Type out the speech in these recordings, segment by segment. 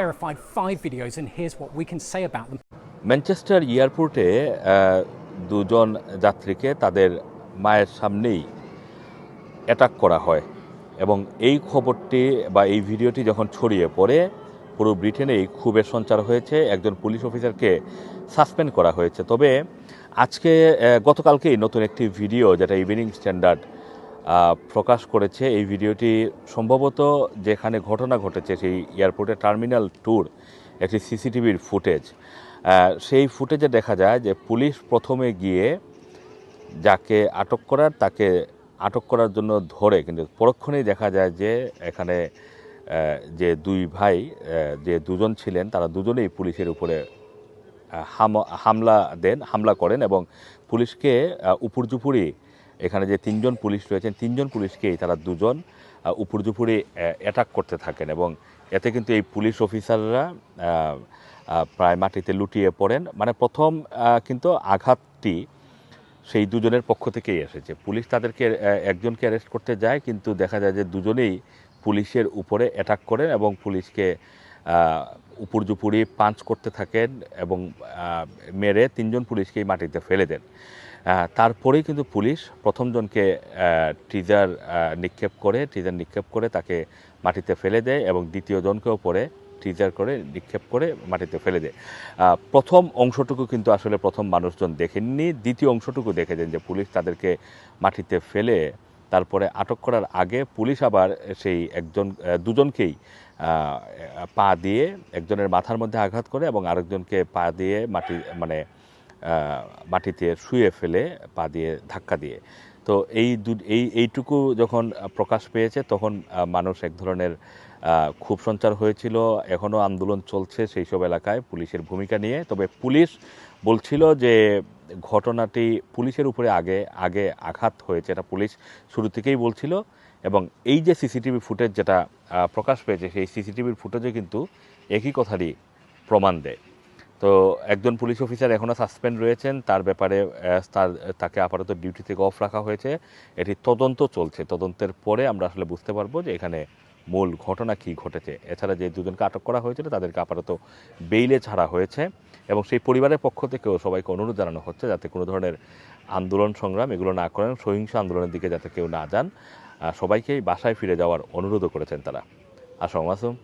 verified five videos, and here's what we can say about them. Manchester এয়ারপোর্টে দুজন যাত্রীকে তাদের মায়ের সামনেই অ্যাটাক করা হয়। এবং এই খবরটি বা এই ভিডিওটি যখন ছড়িয়ে পড়ে পুরো ব্রিটেনেই ক্ষোভের সঞ্চার হয়েছে। একজন পুলিশ অফিসারকে সাসপেন্ড করা হয়েছে। তবে আজকে গতকালকেই নতুন একটি ভিডিও যেটা ইভিনিং স্ট্যান্ডার্ড প্রকাশ করেছে এই ভিডিওটি সম্ভবত যেখানে ঘটনা ঘটেছে সেই এয়ারপোর্টের টার্মিনাল ট্যুর একটি সিসিটিভির ফুটেজ। সেই ফুটেজে দেখা যায় যে পুলিশ প্রথমে গিয়ে যাকে আটক করার তাকে আটক করার জন্য ধরে কিন্তু পরক্ষণেই দেখা যায় যে এখানে যে দুই ভাই যে দুজন ছিলেন তারা দুজনেই পুলিশের উপরে হাম- হামলা দেন হামলা করেন এবং পুলিশকে আহ, উপর্যুপুরি এখানে যে তিনজন পুলিশ রয়েছেন তিনজন পুলিশকেই তারা দুজন আহ, উপর্যুপুরি অ্যাটাক করতে থাকেন এবং এতে কিন্তু এই পুলিশ অফিসাররা প্রায় মাটিতে লুটিয়ে পড়েন। মানে প্রথম কিন্তু আঘাতটি সেই দুজনের পক্ষ থেকেই এসেছে। পুলিশ তাদেরকে একজনকে অ্যারেস্ট করতে যায় কিন্তু দেখা যায় যে দুজনেই পুলিশের উপরে অ্যাটাক করেন এবং পুলিশকে উপর্যুপুরি পাঞ্চ করতে থাকেন এবং মেরে তিনজন পুলিশকেই মাটিতে ফেলে দেন। তারপরেই কিন্তু পুলিশ প্রথমজনকে ট্রিজার নিক্ষেপ করে ট্রিজার নিক্ষেপ করে তাকে মাটিতে ফেলে দেয় এবং দ্বিতীয় জনকেও পরে ট্রিজার করে, নিক্ষেপ করে মাটিতে ফেলে দেয়। প্রথম অংশটুকু কিন্তু আসলে প্রথম মানুষজন দেখেননি। দ্বিতীয় অংশটুকু দেখেছেন যে পুলিশ তাদেরকে মাটিতে ফেলে তারপরে আটক করার আগে পুলিশ আবার সেই একজন দুজনকেই পা দিয়ে একজনের মাথার মধ্যে আঘাত করে এবং আরেকজনকে পা দিয়ে মাটি মানে মাটিতে শুয়ে ফেলে পা দিয়ে ধাক্কা দিয়ে। তো এই দু, এই, এইটুকু যখন প্রকাশ পেয়েছে তখন মানুষ এক ধরনের খুব সঞ্চার হয়েছিল। এখনও আন্দোলন চলছে সেই সব এলাকায় পুলিশের ভূমিকা নিয়ে। তবে পুলিশ বলছিল যে ঘটনাটি পুলিশের উপরে আগে আগে আঘাত হয়েছে, এটা পুলিশ শুরু থেকেই বলছিল। এবং এই যে সিসিটিভি ফুটেজ যেটা প্রকাশ পেয়েছে, সেই সিসিটিভির ফুটেজে কিন্তু একই কথারই প্রমাণ দেয়। তো একজন পুলিশ অফিসার এখনও সাসপেন্ড রয়েছেন, তার ব্যাপারে তার, তাকে আপাতত ডিউটি থেকে অফ রাখা হয়েছে। এটি তদন্ত চলছে, তদন্তের পরে আমরা আসলে বুঝতে পারব যে এখানে মূল ঘটনা কি ঘটেছে? এছাড়া যে দুজনকে আটক করা হয়েছিল, তাদেরকে আপাতত বেইলে ছাড়া হয়েছে এবং সেই পরিবারের পক্ষ থেকেও সবাইকে অনুরোধ জানানো হচ্ছে যাতে কোনো ধরনের আন্দোলন সংগ্রাম এগুলো না করেন, সহিংস আন্দোলনের দিকে যাতে কেউ না যান। সবাইকেই বাসায় ফিরে যাওয়ার অনুরোধও করেছেন তারা। আসাম আসুম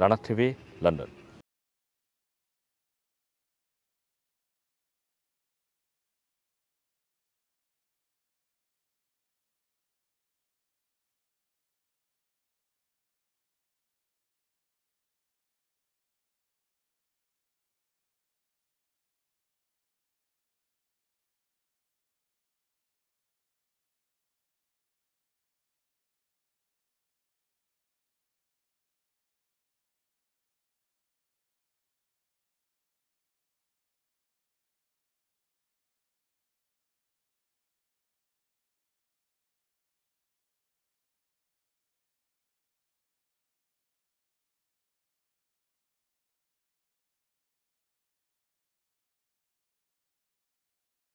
রানার টিভি, লন্ডন।